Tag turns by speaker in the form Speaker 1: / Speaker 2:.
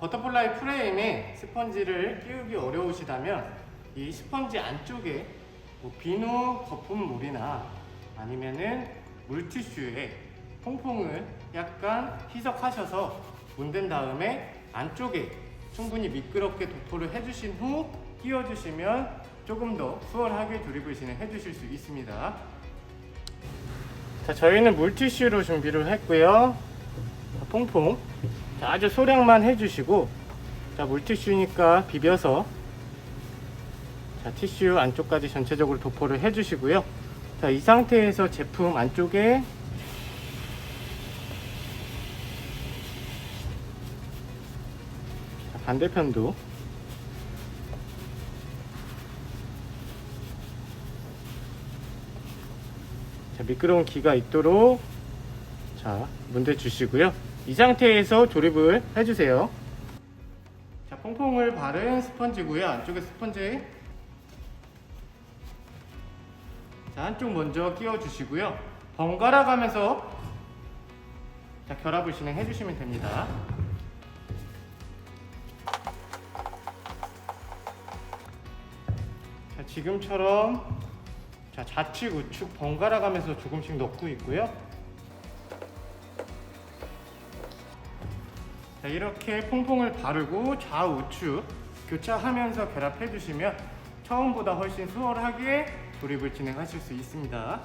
Speaker 1: 버터플라이 프레임에 스펀지를 끼우기 어려우시다면 이 스펀지 안쪽에 뭐 비누 거품물이나 아니면은 물티슈에 퐁퐁을 약간 희석하셔서 문댄 다음에 안쪽에 충분히 미끄럽게 도포를 해주신 후 끼워주시면 조금 더 수월하게 조립을 진행해 주실 수 있습니다. 자, 저희는 물티슈로 준비를 했고요. 자, 퐁퐁. 자, 아주 소량만 해주시고, 자, 물티슈니까 비벼서, 자, 티슈 안쪽까지 전체적으로 도포를 해주시고요. 자, 이 상태에서 제품 안쪽에 자, 반대편도 자, 미끄러운 기가 있도록 자, 문대 주시고요. 이 상태에서 조립을 해주세요. 자, 퐁퐁을 바른 스펀지고요. 안쪽에 스펀지. 자, 한쪽 먼저 끼워 주시고요. 번갈아 가면서 자, 결합을 진행해 주시면 됩니다. 자, 지금처럼 자, 좌측 우측 번갈아 가면서 조금씩 넣고 있고요. 자, 이렇게 퐁퐁을 바르고 좌우측 교차하면서 결합해 주시면 처음보다 훨씬 수월하게 조립을 진행하실 수 있습니다.